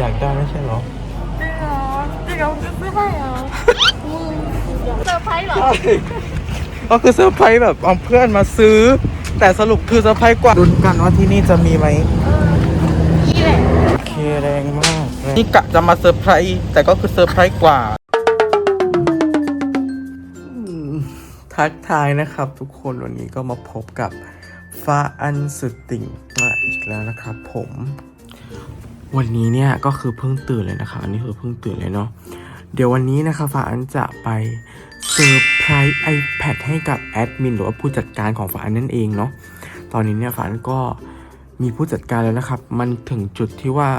อยากได้ไม่ใช่เหรอจริงเหรอจริงเหรอจะซื้อให้เหรอมึงเซอร์ไพรส์เหรอก็คือเซอร์ไพรส์แบบเอาเพื่อนมาซื้อ แต่สรุปคือเซอร์ไพรส์กว่าลุ้นกันว่าที่นี่จะมีไหมนี่แหละโอเคแรงมากนี่กะจะมาเซอร์ไพรส์แต่ก็คือเซอร์ไพรส์กว่า ทักทายนะครับ ทุกคนวันนี้ก็มาพบกับฟ้าอันสุดติ่งมาอีกแล้วนะครับผม วันนี้เนี่ยก็คือเพิ่งตื่นเลยนะคะ อันนี้คือเพิ่งตื่นเลยเนาะเดี๋ยววันนี้นะคะฟ้าอันจะไปเซอร์ไพรส์ iPad ให้กับแอดมินหรือว่าผู้จัดการของฟ้าอันนั่นเองเนาะตอนนี้เนี่ยฟ้าอันก็มีผู้จัดการแล้วนะครับ มันถึงจุดที่ว่า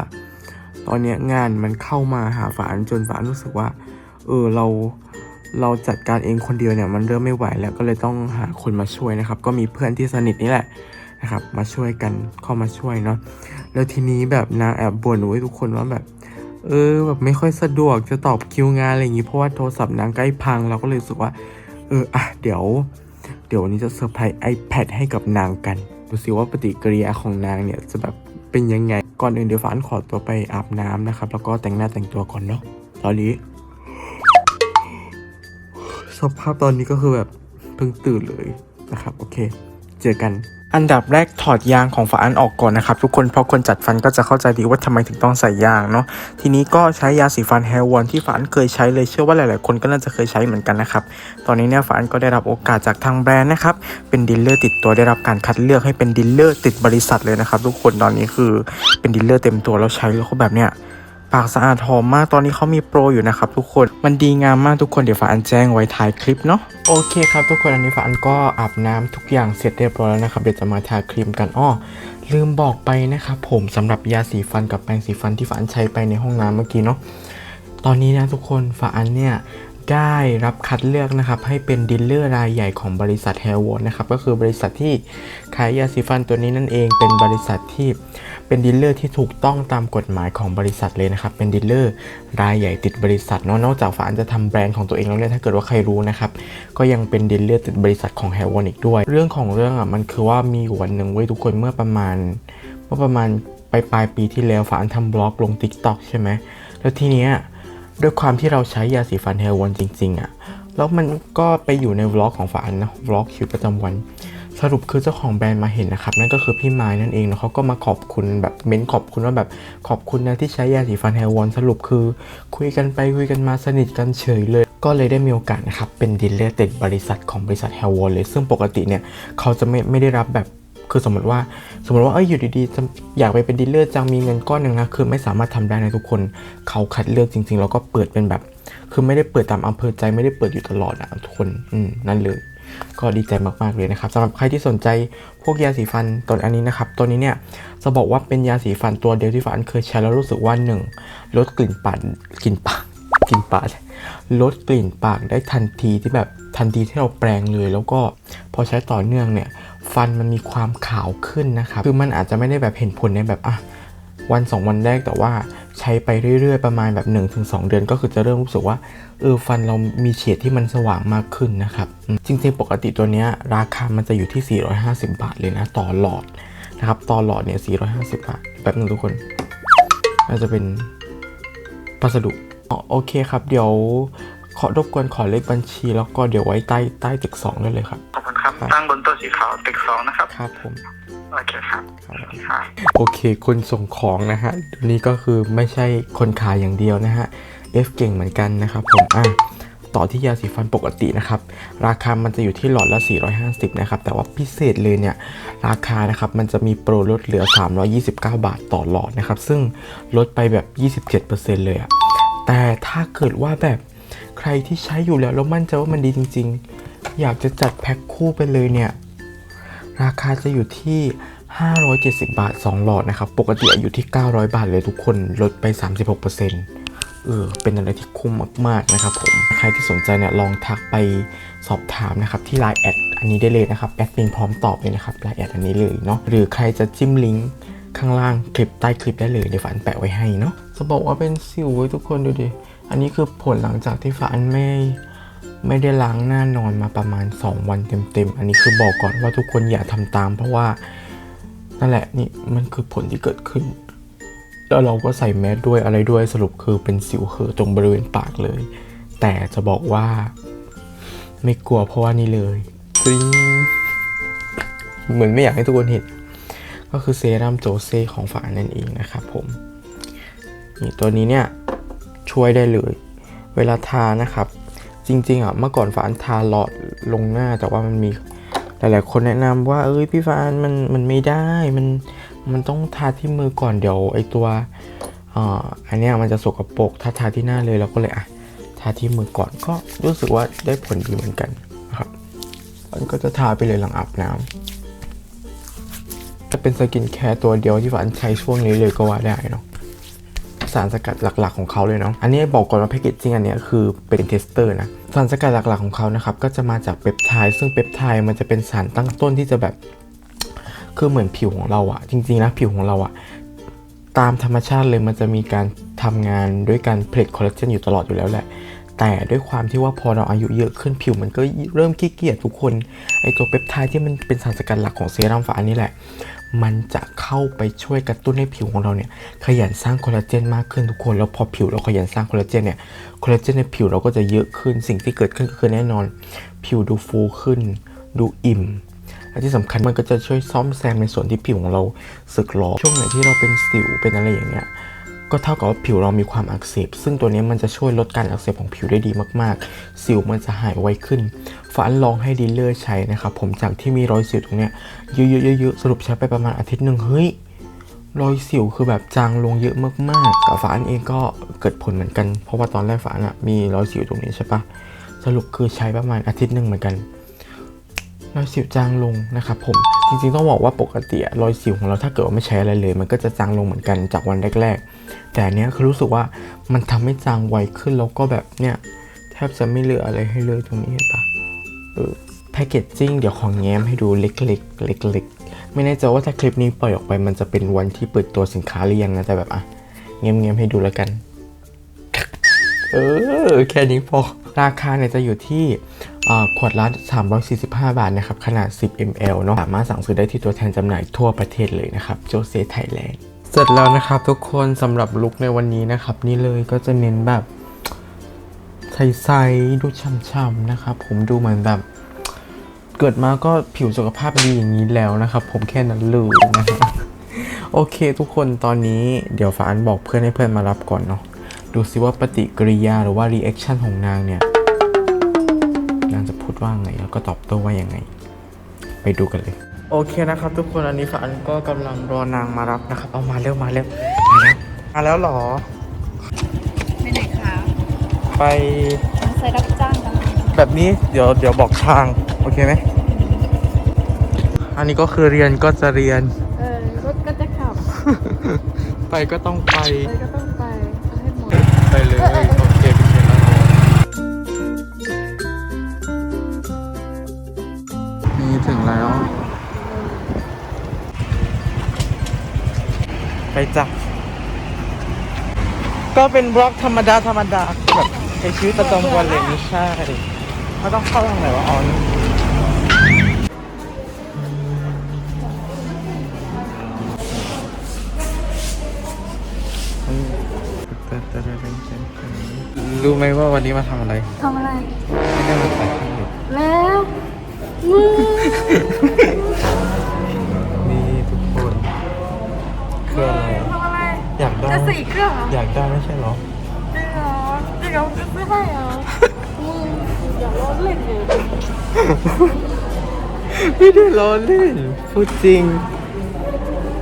ตอนนี้งานมันเข้ามาหาฟ้าอันจนฟ้าอันรู้สึกว่า เออเราเราจัดการเองคนเดียวเนี่ยมันเริ่มไม่ไหวแล้วก็เลยต้องหาคนมาช่วยนะครับ ก็มีเพื่อนที่สนิทนี่แหละนะครับ มาช่วยกันเข้ามาช่วยเนาะ แล้วทีนี้แบบนางแอบบ่นไว้ทุกคนว่าแบบ เออแบบไม่ค่อยสะดวกจะตอบคิวงานอะไรอย่างงี้เพราะว่าโทรศัพท์นางใกล้พังเราก็เลยรู้สึกว่า เอออะเดี๋ยว เดี๋ยววันนี้จะเซอร์ไพรส์ iPad ให้กับนางกันดูสิว่าปฏิกิริยาของนางเนี่ยจะแบบเป็นยังไง ก่อนอื่นเดี๋ยวฟานขอตัวไปอาบน้ำนะครับ แล้วก็แต่งหน้าแต่งตัวก่อนเนาะตอนนี้สภาพตอนนี้ก็คือแบบเพิ่งตื่นเลยนะครับ โอเค เจอกัน อันดับแรกถอดยางของฝาอันออกก่อนนะครับ ทุกคนเพราะคนจัดฟันก็จะเข้าใจดีว่าทำไมถึงต้องใส่ยางเนาะทีนี้ก็ใช้ยาสีฟัน Hair One ที่ฝาอันเคยใช้เลยเชื่อว่าหลาย ๆ คนก็น่าจะเคยใช้เหมือนกันนะครับตอนนี้เนี่ยฝาอันก็ได้รับโอกาสจากทางแบรนด์นะครับเป็นดีลเลอร์ติดตัวได้รับการคัดเลือกให้เป็นดีลเลอร์ติดบริษัทเลยนะครับทุกคนตอนนี้คือเป็นดีลเลอร์เต็มตัวแล้วใช้แล้วเขาแบบเนี้ย ปากสะอาดหอมมากตอนนี้เขามีโปรอยู่นะครับทุกคนมันดีงามมากทุกคนเดี๋ยวฝาอันแจ้งไว้ท้ายคลิปเนาะโอเคครับทุกคนอันนี้ฝาอันก็อาบน้ำทุกอย่างเสร็จเรียบร้อยแล้วนะครับเดี๋ยวจะมาทาครีมกันอ้อลืมบอกไปนะครับผมสำหรับยาสีฟันกับแปรงสีฟันที่ฝาอันใช้ไปในห้องน้ำเมื่อกี้เนาะตอนนี้นะทุกคนฝาอันเนี่ย ได้รับคัดเลือกนะครับให้เป็นดีลเลอร์รายใหญ่ของบริษัท h a i r w o r นะครับก็คือบริษัทที่ขายยาสีฟันตัวนี้นั่นเองเป็นบริษัทที่เป็นดีลเลอร์ที่ถูกต้องตามกฎหมายของบริษัทเลยนะครับเป็นดีลเลอร์รายใหญ่ติดบริษัทเนาะนอกจากฝานจะทำแบรนด์ของตัวเองแล้วเนี่ยถ้าเกิดว่าใครรู้นะครับก็ยังเป็นดีลเลอร์ติดบริษัทของ h a i r w o r อีกด้วย เรื่องของเรื่องอะมันคือว่ามีวันหนึ่งเว้ยทุกคนเมื่อประมาณเมื่อประมาณปลายปลายปีที่แล้วฝานทำบล็อกลง TikTok ใช่ไหมแล้วทีเนี้ย ด้วยความที่เราใช้ยาสีฟันเฮลวันจริงๆอะ่ะ แล้วมันก็ไปอยู่ในวล็อกของฝาอันนะวล็อกชีวิตประจำวัน สรุปคือเจ้าของแบรนด์มาเห็นนะครับ นั่นก็คือพี่ไม้นั่นเองแล้วเขาก็มาขอบคุณแบบเม้นขอบคุณว่าแบบขอบคุณนะที่ใช้ยาสีฟันเฮลวันสรุปคือ คุยกันไปคุยกันมาสนิทกันเฉยเลยก็เลยได้มีโอกาสนะครับ เป็นดีลเลอร์ติดบริษัทของบริษัทเฮลวันเลย ซึ่งปกติเนี่ย เขาจะไม่ไม่ได้รับแบบ คือสมมติว่าสมมติว่าเอ้ยอยู่ดีๆอยากไปเป็นดีลเลอร์จังมีเงินก้อนหนึ่งนะคือไม่สามารถทำได้นะทุกคนเขาคัดเลือกจริง ๆ แล้วก็เปิดเป็นแบบ คือไม่ได้เปิดตามอำเภอใจไม่ได้เปิดอยู่ตลอดอะทุกคนอืมนั่นเลย ก็ดีใจมากๆเลยนะครับสำหรับใครที่สนใจพวกยาสีฟันตัวอันนี้นะครับตัวนี้เนี่ยจะบอกว่าเป็นยาสีฟันตัวเดียวที่ฟันเคยใช้แล้วรู้สึกว่าหนึ่งลดกลิ่นปากกลิ่นปาก กลิ่นปากลดกลิ่นปากได้ทันทีที่แบบทันทีที่เราแปรงเลย แล้วก็พอใช้ต่อเนื่องเนี่ย ฟันมันมีความขาวขึ้นนะครับ คือมันอาจจะไม่ได้แบบเห็นผลในแบบอะวัน 2 วันแรกแต่ว่าใช้ไปเรื่อยๆ ประมาณแบบ 1-2 เดือนก็คือจะเริ่มรู้สึกว่าเออฟันเรามีเฉดที่มันสว่างมากขึ้นนะครับ จริงๆ ปกติตัวเนี้ยราคามันจะอยู่ที่ 450 บาทเลยนะ ต่อหลอดนะครับ ต่อหลอดเนี่ย 450 บาทแบบนึงทุกคน น่าจะเป็นพัสดุ โอเคครับ เดี๋ยวขอรบกวนขอเลขบัญชี แล้วก็เดี๋ยวไว้ใต้ใต้ตึกสองได้เลยครับ ขอบคุณครับครับตั้งบนโต๊ะสีขาวตึกสองนะครับ ครับผม โอเคครับครับครับ โอเค คนส่งของนะฮะนี่ก็คือไม่ใช่คนขายอย่างเดียวนะฮะ F เก่งเหมือนกันนะครับผมอะต่อที่ยาสีฟันปกตินะครับ ราคามันจะอยู่ที่หลอดละ 450 นะครับ แต่ว่าพิเศษเลยเนี่ย ราคานะครับ มันจะมีโปรลดเหลือ 329 บาทต่อหลอดนะครับ ซึ่งลดไปแบบ 27%เลยอะ แต่ถ้าเกิดว่าแบบใครที่ใช้อยู่แล้วแล้วมั่นใจว่ามันดีจริง ๆ อยากจะจัดแพ็คคู่ไปเลยเนี่ย ราคาจะอยู่ที่ 570 บาท 2 หลอดนะครับ ปกติอยู่ที่ 900 บาทเลยทุกคนลดไป 36%เออเป็นอะไรที่คุ้มมาก ๆ นะครับผม ใครที่สนใจเนี่ยลองทักไปสอบถามนะครับ ที่ Line แอดอันนี้ได้เลยนะครับ แอดมินพร้อมตอบเลยนะครับ Line แอดอันนี้เลยเนาะหรือใครจะจิ้มลิงก์ ข้างล่างคลิปใต้คลิปได้เลยเดี๋ยวฝันแปะไว้ให้เนาะจะบอกว่าเป็นสิวไว้ทุกคนดูดิ อันนี้คือผลหลังจากที่ฝันไม่ไม่ได้ล้างหน้านอนมาประมาณ 2 วันเต็มๆ อันนี้คือบอกก่อนว่าทุกคนอย่าทำตาม เพราะว่านั่นแหละนี่มันคือผลที่เกิดขึ้น แล้วเราก็ใส่แมสด้วยอะไรด้วยสรุปคือเป็นสิวเหอตรงบริเวณปากเลย แต่จะบอกว่า ไม่กลัวเพราะว่านี่เลยจริงเหมือนไม่อยากให้ทุกคนเห็น ก็คือเซรั่มโจเซของฝานั่นเองนะครับผมนี่ตัวนี้เนี่ยช่วยได้เลย เวลาทานะครับ จริง ๆอะเมื่อก่อนฝานทาหลอดลงหน้า แต่ว่ามันมีหลายๆคนแนะนำว่าเอ้ยพี่ฟานมันมันไม่ได้มันมันต้องทาที่มือก่อนเดี๋ยวไอตัวอันเนี้ยมันจะสกปรกถ้าทาที่หน้าเลยเราก็เลยอะทาที่มือก่อนก็รู้สึกว่าได้ผลดีเหมือนกันนะครับมันก็จะทาไปเลยหลังอาบน้ำ จะเป็นสกินแคร์ตัวเดียวที่ฝานใช้ช่วงนี้เลยก็ว่าได้เนาะสารสกัดหลักๆของเขาเลยเนาะ อันนี้บอกก่อนว่าแพคเกจจิ้งอันนี้คือเป็นเทสเตอร์นะ สารสกัดหลักๆของเขานะครับ ก็จะมาจากเปปไทด์ซึ่งเปปไทด์มันจะเป็นสารตั้งต้นที่จะแบบ คือเหมือนผิวของเราอะจริงๆนะผิวของเราอะตามธรรมชาติเลยมันจะมีการทำงานด้วยการผลิตคอลลาเจนอยู่ตลอดอยู่แล้วแหละ แต่ด้วยความที่ว่าพอเราอายุเยอะขึ้นผิวมันก็เริ่มขี้เกียจทุกคน ไอตัวเปปไทด์ที่มันเป็นสารสกัดหลักของเซรั่มฝาอันนี้แหละ มันจะเข้าไปช่วยกระตุ้นให้ผิวของเราเนี่ยขยันสร้างคอลลาเจนมากขึ้นทุกคน แล้วพอผิวเราขยันสร้างคอลลาเจนเนี่ยคอลลาเจนในผิวเราก็จะเยอะขึ้นสิ่งที่เกิดขึ้นก็คือแน่นอน ผิวดูฟูขึ้น ดูอิ่มและที่สำคัญมันก็จะช่วยซ่อมแซมในส่วนที่ผิวของเราสึกหรอช่วงไหนที่เราเป็นสิวเป็นอะไรอย่างเงี้ย ก็เท่ากับว่าผิวเรามีความอักเสบ ซึ่งตัวนี้มันจะช่วยลดการอักเสบของผิวได้ดีมากๆ สิวมันจะหายไวขึ้นฝันลองให้ดีลเลอร์ใช้นะครับผมจากที่มีรอยสิวตรงเนี้ยเยอะๆๆๆสรุปใช้ไปประมาณอาทิตย์หนึ่งเฮ้ยรอยสิวคือแบบจางลงเยอะมากๆกับฝานเองก็เกิดผลเหมือนกัน เพราะว่าตอนแรกฝานอะมีรอยสิวตรงนี้ใช่ปะสรุปคือใช้ประมาณอาทิตย์หนึ่งเหมือนกัน รอยสิวจางลงนะครับผมจริงๆต้องบอกว่าปกติรอยสิวของเราถ้าเกิดว่าไม่ใช้อะไรเลย มันก็จะจางลงเหมือนกันจากวันแรก ๆ แต่อันเนี้ยคือรู้สึกว่ามันทำให้จางไวขึ้นแล้วก็แบบเนี่ยแทบจะไม่เหลืออะไรให้เลยตรงนี้เห็นปะเออแพคเกจจิ้งเดี๋ยวของแง้มให้ดูเล็กๆเล็กๆไม่แน่ใจว่าถ้าคลิปนี้ปล่อยออกไป มันจะเป็นวันที่เปิดตัวสินค้าหรือยังนะแต่แบบอะแง้มๆให้ดูแล้วกัน เออแค่นี้พอราคาเนี่ยจะอยู่ที่ ขวดละ345 บาทนะครับขนาด 10 ml เนาะสามารถสั่งซื้อได้ที่ตัวแทนจำหน่ายทั่วประเทศเลยนะครับโจเซไทยแลนด์เสร็จแล้วนะครับทุกคนสำหรับลุคในวันนี้นะครับ นี่เลยก็จะเน้นแบบใสๆดูช่ำๆนะครับผมดูเหมือนแบบเกิดมาก็ผิวสุขภาพดีอย่างนี้แล้วนะครับ ผมแค่นั้นเลยนะครับโอเคทุกคนตอนนี้เดี๋ยวฟ้าอันบอกเพื่อนให้เพื่อนมารับก่อนเนาะดูซิว่าปฏิกิริยาหรือว่ารีแอคชั่นของนางเนี่ย จะพูดว่าไง แล้วก็ตอบโต้ว่ายังไง ไปดูกันเลย โอเคนะครับ ทุกคนอันนี้ฟ้าอันก็กำลังรอนางมารับนะครับ เอามาเร็วมาเร็วมาแล้วมาแล้วเหรอ ไปไหนคะไปใส่รับจ้างกันแบบนี้เดี๋ยวเดี๋ยวบอกทาง โอเคไหมอันนี้ก็คือเรียนก็จะเรียน เออรถก็จะขับ ไปก็ต้องไปไปก็ต้อง ไปจ้ะก็เป็นบล็อกธรรมดาธรรมดาแบบในชีวิตประจำวันเลยไม่ใช่เขาต้องเข้าทางไหนวะอ๋อนี่รู้ไหมว่าวันนี้มาทำอะไรทำอะไร ไม่ได้มาถ่ายภาพแล้วมึง ได้จะสี่เครื่องเหรออยากได้ไม่ใช่เหรอจริงเหรอจริงเหรอจะซื้อให้เหรอมึงอย่าล้อเล่นเลยไม่ได้ล้อเล่นพูดจริง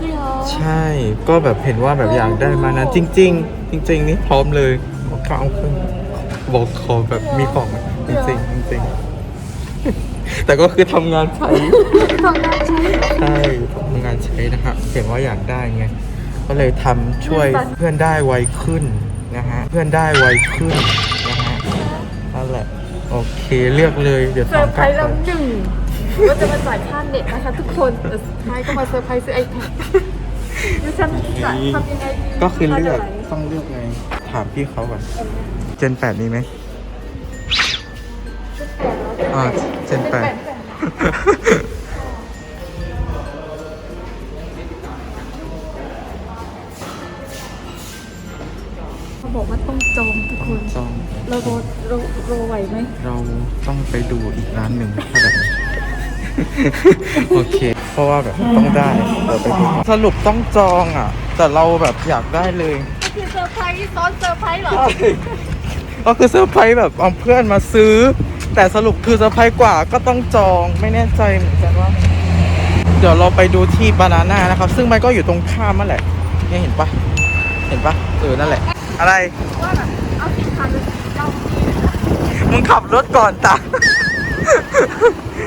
จริงเหรอใช่ก็แบบเห็นว่าแบบอยากได้มานะจริง ๆ จริง ๆ นี่พร้อมเลยบอกเขาเอาขึ้นบอกขอแบบมีของจริงๆจริงๆแต่ก็คือทำงานใช้ทำงานใช้ใช่ทำงานใช้นะครับเห็นว่าอยากได้ไง ก็เลยทำช่วยเพื่อนได้ไวขึ้นนะฮะ เพื่อนได้ไวขึ้นนะฮะ นั่นแหละ โอเคเลือกเลย เดี๋ยวเซอร์ทำไพรส์เราหนึ่งว่าจะมาจ่ายค่าเน็ตนะคะทุกคนแต่สุดท้ายก็มาเซอร์ไพรส์ซื้อไอแพดแล้วฉันจะทำยังไงดีก็คือเลือกท่าไหร่ต้องเลือกไง ถามพี่เขาก่อน เจนแปดมีไหมอ่า เจนแปด เจองทุกคน จองเราโรเราโรไหวไหม เราต้องไปดูอีกร้านหนึ่งถ้าแบบโอเค เพราะว่าแบบต้องได้เราไปดูสรุปต้องจองอะ แต่เราแบบอยากได้เลย คือเซอร์ไพรส์ซ้อนเซอร์ไพรส์เหรอ ก็คือเซอร์ไพรส์แบบเอาเพื่อนมาซื้อ แต่สรุปคือเซอร์ไพรส์กว่าก็ต้องจองไม่แน่ใจเหมือนกันว่า เดี๋ยวเราไปดูที่บานาน่านะครับ ซึ่งมันก็อยู่ตรงข้ามนั่นแหละเนี่ยเห็นปะเห็นปะเออนั่นแหละ อะไรว่าแบบเอาสินค้าหรือเจ้าที่มึงขับรถก่อนตา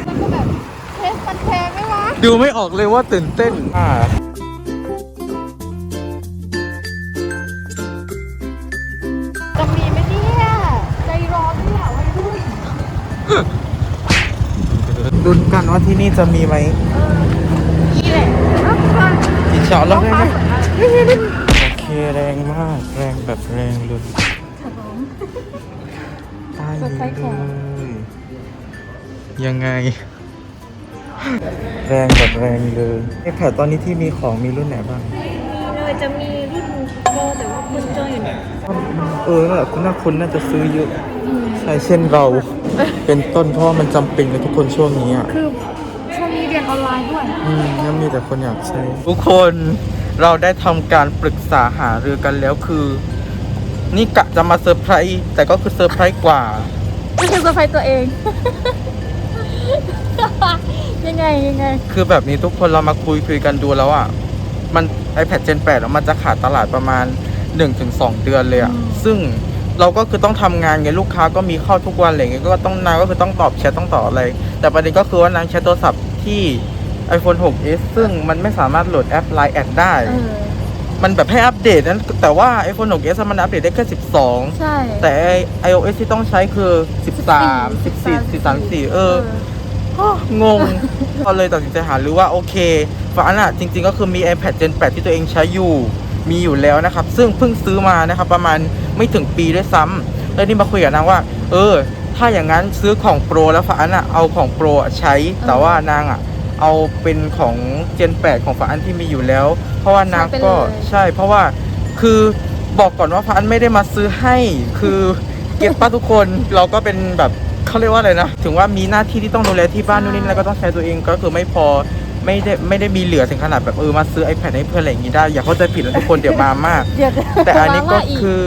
แล้วก็แบบเทสมันแพงไหมวะดูไม่ออกเลยว่าตื่นเต้นอ่าจะมีไหมเนี่ยใจร้อนเนี่ยวัยรุ่นลุ้นกันว่าที่นี่จะมีไหมนี่แหละอ้าวค่ะอินชาอัลลอฮ์ได้ไหมไม่ไม่ไม่โอเค แรงมาก แรงแบบแรงเลยขนมตายเซอร์ไพรส์ของเลยยังไง แรงแบบแรงเลยไอแพดตอนนี้ที่มีของมีรุ่นไหนบ้างเลยจะมีรุ่นโปรแต่ว่าคุณจอยอยู่เนี่ยเออนั่นแหละคุณน่าคุณน่าจะซื้อเยอะใช่เช่นเราเป็นต้นเพราะว่ามันจำเป็นกับทุกคนช่วงนี้อะคือช่วงนี้เรียนออนไลน์ด้วย อืมยังมีแต่คนอยากใช้ ทุกคน เราได้ทำการปรึกษาหารือกันแล้วคือ นี่กะจะมาเซอร์ไพรส์แต่ก็คือเซอร์ไพรส์กว่า ก็คือเซอร์ไพรส์ตัวเอง ยังไงยังไง คือแบบนี้ทุกคนเรามาคุยคุยกันดูแล้วอะ มัน iPad Gen 8อะมันจะขาดตลาดประมาณ 1-2 เดือนเลยอะ อืม ซึ่งเราก็คือต้องทำงานไงลูกค้าก็มีเข้าทุกวันอะไรเงี้ยก็ต้องนางก็คือต้องตอบแชทต้องตอบอะไร แต่ประเด็นก็คือว่านางใช้โทรศัพท์ที่ iPhone 6s ซึ่งมันไม่สามารถโหลดแอป Line แอดได้ เออ มันแบบให้อัปเดตนั้น แต่ว่า iPhone 6s มันอัปเดตได้แค่ 12 ใช่แต่ iOS ที่ต้องใช้คือ 13 14 13 4เอองง ก็เลยตัดสินใจหาหรือว่าโอเคฝันอะจริง ๆ ก็คือมี iPad Gen 8 ที่ตัวเองใช้อยู่ มีอยู่แล้วนะครับ ซึ่งเพิ่งซื้อมานะครับประมาณไม่ถึงปีด้วยซ้ำแล้วนี่มาคุยกับนางว่า เออ ถ้าอย่างนั้นซื้อของโปรแล้วฝันอะเอาของโปรอะใช้ แต่ว่านางอะ เอาเป็นของ Gen 8ของฝันที่มีอยู่แล้ว เพราะว่านางก็ใช้ไปเลยใช่ เพราะว่าคือบอกก่อนว่าพันไม่ได้มาซื้อให้ คือเก็บป้าทุกคนเราก็เป็นแบบเขาเรียกว่าอะไรนะ ถึงว่ามีหน้าที่ที่ต้องดูแลที่บ้านนู่นนี่นั่นแล้วก็ต้องใช้ตัวเองก็คือไม่พอไม่ได้ไม่ได้มีเหลือถึงขนาดแบบเออมาซื้อ iPad ให้เพื่อนอะไรอย่างงี้ได้ อย่าเข้าใจผิดนะทุกคนเดี๋ยวมามากเดี๋ยวแต่อันนี้ก็ว่าอีกคือ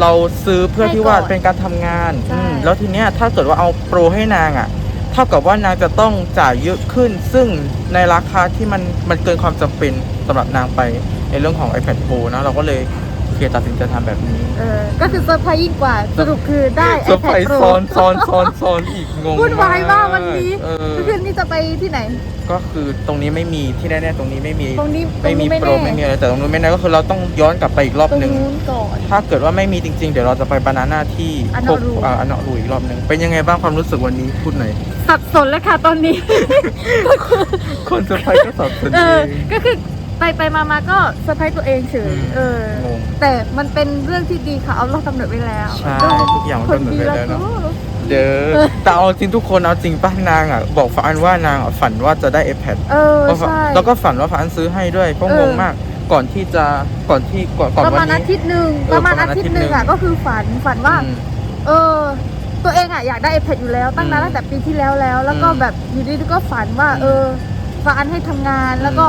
เราซื้อเพื่อที่ว่าเป็นการทำงานใช่อืมแล้วทีเนี้ยถ้าเกิดว่าเอาโปรให้นางอะ เท่ากับว่านางจะต้องจ่ายเยอะขึ้น ซึ่งในราคาที่มันมันเกินความจำเป็นสำหรับนางไปในเรื่องของ iPad Pro นะเราก็เลย ตัดสินใจทำแบบนี้เออก็คือเซอร์ไพรส์ยิ่งกว่าสรุปคือได้ เซอร์ไพร iPad ส์ Pro ซ้อนซ้อนซ้อนซ้อนอีกงงวุ่นวายมากวันนี้เออคืนนี้จะไปที่ไหน ก็คือตรงนี้ไม่มีที่แน่ๆตรงนี้ไม่มีตรงนี้ไม่มีตรงนี้โปรไม่แน่ไม่มีอะไรแต่ตรงนู้นไม่แน่ก็คือเราต้องย้อนกลับไปอีกรอบตรงหนึ่งนู้นก่อน ถ้าเกิดว่าไม่มีจริงๆ เดี๋ยวเราจะไปบานาน่าที่อันโคเนาะรู อ่าอันเนาะรูอีกรอบหนึ่งเป็นยังไงบ้างความรู้สึกวันนี้พูดหน่อยสับสนแล้วค่ะตอนนี้ คนเซอร์ไพรส์ก็สับสนเอเออง ก็คือ ไปไปมามาก็เซอร์ไพรส์ตัวเองเฉยอืมเออ งงแต่มันเป็นเรื่องที่ดีค่ะเอาเรากำหนดไว้แล้วใช่ก็ทุกอย่างมันคนกำหนดดีไว้แล้วแล้วเนอะก็ เด้อแต่เอาจริงทุกคนเอาจริงป้านางอะ บอกฝันว่านางอะฝันว่าจะได้ iPad เออก็ฝันใช่ แล้วก็ฝันว่าฝันซื้อให้ด้วยเพราะเออ งงมาก ก่อนที่จะก่อนที่ก่อนก่อนประวัมาณนอานี้ทิตย์หนึ่งเออประมาณประมาอาณทิตย์อาทิตย์หนึ่งหนึ่อะงก็คือฝันฝันว่า อืม เออ ตัวเองอะอยากได้ iPad อยู่แล้วตั้งนานอืมตั้งแต่ปีที่แล้วแล้ว แล้วก็อืมแบบอยู่ดีๆก็ฝันว่า อืมเออฟ้าอันให้ทำงานอืมแล้วก็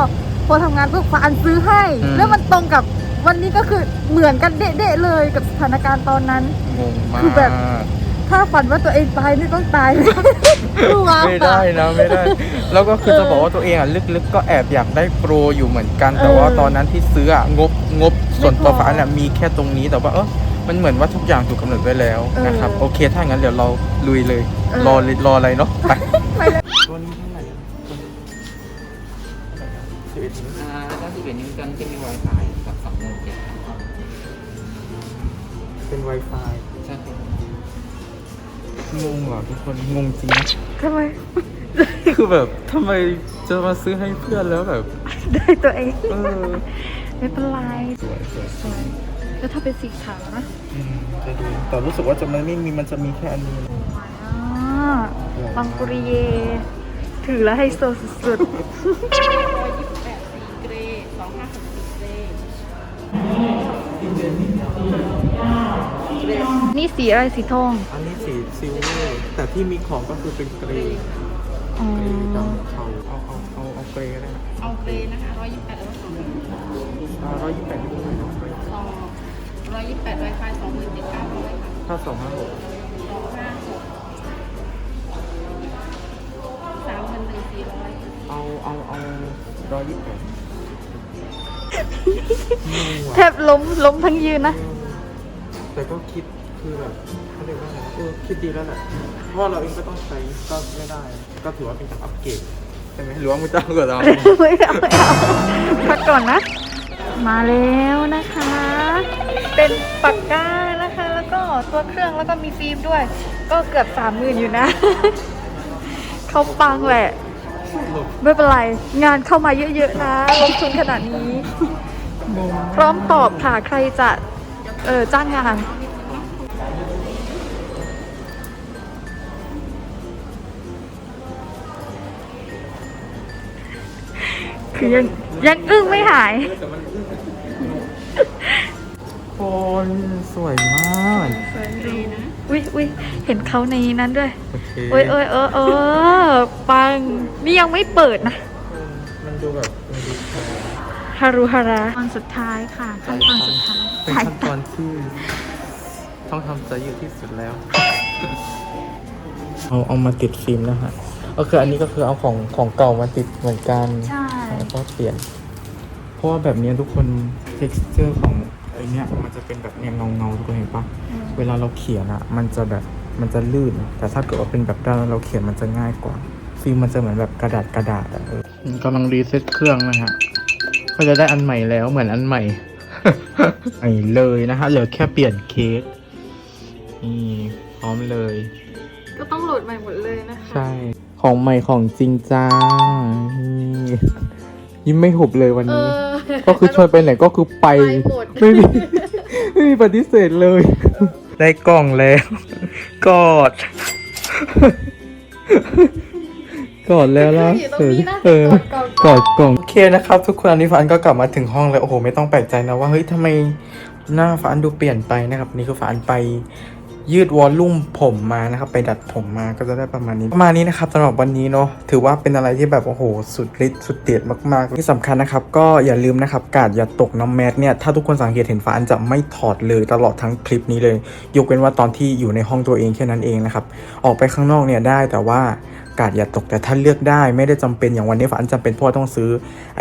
พอทำงานปุ๊บฟ้าอันซื้อให้ อืม แล้วมันตรงกับวันนี้ก็คือเหมือนกันเด๊ะๆเลยกับสถานการณ์ตอนนั้น งงมากคือแบบ ถ้าฝันว่าตัวเองตายนี่ต้องตายเลยกลัวไม่ได้นะไม่ได้ แล้วก็คือเออจะบอกว่าตัวเองอะลึกๆ ก็แอบอยากได้โปรอยู่เหมือนกัน แต่ว่าเออตอนนั้นที่ซื้ออะงบงบส่วนไม่พอตัวฟ้าเนี่ยมีแค่ตรงนี้แต่ว่าเออมันเหมือนว่าทุกอย่างถูกกำหนดไว้แล้วเออนะครับโอเคถ้างั้นเดี๋ยวเราลุยเลย เออ รอเลยรออะไรเนาะไป ไปเลย 91นิ้วกันที่มี Wi-Fi กับ2 1 7เป็น Wi-Fi ใช่ครังงเหรอทุกคนงงจริงทำไม คือแบบทำไมจะมาซื้อให้เพื่อนแล้วแบบ ได้ตัวเองเออไม่เป็นไรสวยสวยสวยแล้วถ้าเป็นสีขาวนะมจะดูแต่รู้สึกว่าจะไม่มีมันจะมีแค่อันนี้อ๋อบังกุรีเย ถือแล้วให้โซสุด นี่สีอะไรสีทอง อันนี้สีซิลเวอร์แต่ที่มีของก็คือเป็นเกรย์เกรย์ดำเทาเอาเอาเอาเอาเกรย์ก็ได้นะเอาเกรย์นะคะร้อยยี่สิบแปดแล้วก็สองหมื่นร้อยยี่สิบแปดสองร้อยยี่สิบแปดไวไฟสองหมื่นเจ็ดเก้าร้อยค่ะถ้าสองห้าหกสองห้าหกสามพันหนึ่งสี่ร้อยเอาเอาเอาร้อยยี่สิบแปดแทบล้มล้มทั้งยืนนะ แต่ก็คิดคือแบบเขาเรียกว่าอะไงเออคิดดีแล้วแหละเพราะเราเองก็ต้องใช้ก็ไม่ได้ ก็ถือว่าเป็นการอัปเกรดใช่ไหมหรือว่าไมึงจะเอากับเราไม่เอาไม่เอาพักก่อนนะ มาแล้วนะคะ เป็นปากกานะคะ แล้วก็ตัวเครื่องแล้วก็มีฟิล์มด้วย ก็เกือบสามหมื่นอยู่นะ เขาปังแหละ ไม่เป็นไร งานเข้ามาเยอะๆนะ ลงทุนขนาดนี้ พร้อมตอบค่ะ ใครจะ เออ จ้างงาน คือยังยังอึ้งไม่หาย คนสวยมากอุ้ยอุ้ยเห็นเขาในนั้นด้วย โอเคโอ้ยเอ้ยเออเออปัง นี่ยังไม่เปิดนะ มันดูแบบมันดูแพง ฮารุฮาราตอนสุดท้ายค่ะขั้นตอนสุดท้ายเป็นถ่ายขั้นตอนที่ต้องทำใจอยู่ที่สุดแล้ว เอาเอามาติดฟิล์มนะฮะก็คืออันนี้ก็คือเอาของของเก่ามาติดเหมือนกันใช่แล้วก็เปลี่ยน เพราะว่าแบบเนี้ยทุกคน texture ของไอเนี้ยมันจะเป็นแบบเนี้ยเงาเงาๆทุกคนเห็นปะเวลาเราเขียนอะมันจะแบบมันจะลื่น แต่ถ้าเกิดว่าเป็นแบบด้านเราเขียนมันจะง่ายกว่าฟิล์มมันจะเหมือนแบบกระดาษกระดาษอะเออกำลังรีเซ็ตเครื่องนะฮะ ก็จะได้อันใหม่แล้วเหมือนอันใหม่ใหม่เลยนะฮะเหลือแค่เปลี่ยนเคสนี่พร้อมเลย ก็ต้องโหลดใหม่หมดเลยนะคะใช่ ของใหม่ของจริงจ้านี่ยิ้มไม่หุบเลยวันเอนี้อก็คือชวนไปไหนก็คือไปไปหมดไม่มีไม่มีปฏิเสธเลย ได้กล่องแล้ว กอด กอดแล้วล่ะอยู่ตรงนี้นะเออกอดกอดกล่องโอเคนะครับ ทุกคนอันนี้ฟันก็กลับมาถึงห้องแล้วโอ้โหไม่ต้องแปลกใจนะว่าเฮ้ยทำไมหน้าฟันดูเปลี่ยนไปนะครับนี่คือฟันไปยืดวอลลุ่มผมมานะครับ ไปดัดผมมาก็จะได้ประมาณนี้ ประมาณนี้นะครับสำหรับวันนี้เนาะถือว่าเป็นอะไรที่แบบโอ้โห สุดฤทธิ์สุดเด็ดมากๆ ที่สำคัญนะครับ ก็อย่าลืมนะครับ กาดอย่าตกน้ำแมสเนี่ยถ้าทุกคนสังเกตเห็นฟ้าอันจะไม่ถอดเลยตลอดทั้งคลิปนี้เลย ยกเว้นว่าตอนที่อยู่ในห้องตัวเองแค่นั้นเองนะครับ ออกไปข้างนอกเนี่ยได้แต่ว่า กาดอย่าตกแต่ถ้าเลือกได้ ไม่ได้จำเป็นอย่างวันนี้ฝันจำเป็นเพราะต้องซื้อ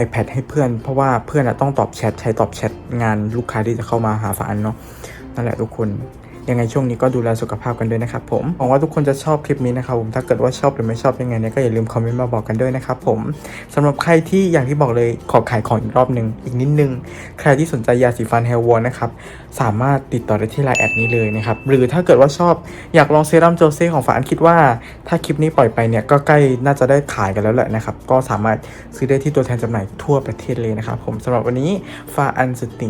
iPad ให้เพื่อน เพราะว่าเพื่อนต้องตอบแชทใช้ตอบแชทงานลูกค้าที่จะเข้ามาหาฝันเนาะนั่นแหละทุกคน ยังไงช่วงนี้ก็ดูแลสุขภาพกันด้วยนะครับผมหวังว่าทุกคนจะชอบคลิปนี้นะครับผมถ้าเกิดว่าชอบหรือไม่ชอบยังไงเนี่ยก็อย่าลืมคอมเมนต์มาบอกกันด้วยนะครับผมสำหรับใครที่อย่างที่บอกเลยขอขายของอีกรอบหนึ่งอีกนิดนึง ใครที่สนใจยาสีฟันเฮลวอนนะครับสามารถติดต่อได้ที่ไลน์แอดนี้เลยนะครับหรือถ้าเกิดว่าชอบอยากลองเซรั่มโจเซ่ของฝาอันคิดว่า ถ้าคลิปนี้ปล่อยไปเนี่ยก็ใกล้น่าจะได้ขายกันแล้วแหละนะครับก็สามารถซื้อได้ที่ตัวแทนจำหน่ายทั่วประเทศเลยนะครับผมสำหรับวันนี้ฟาอันสุดติ่ง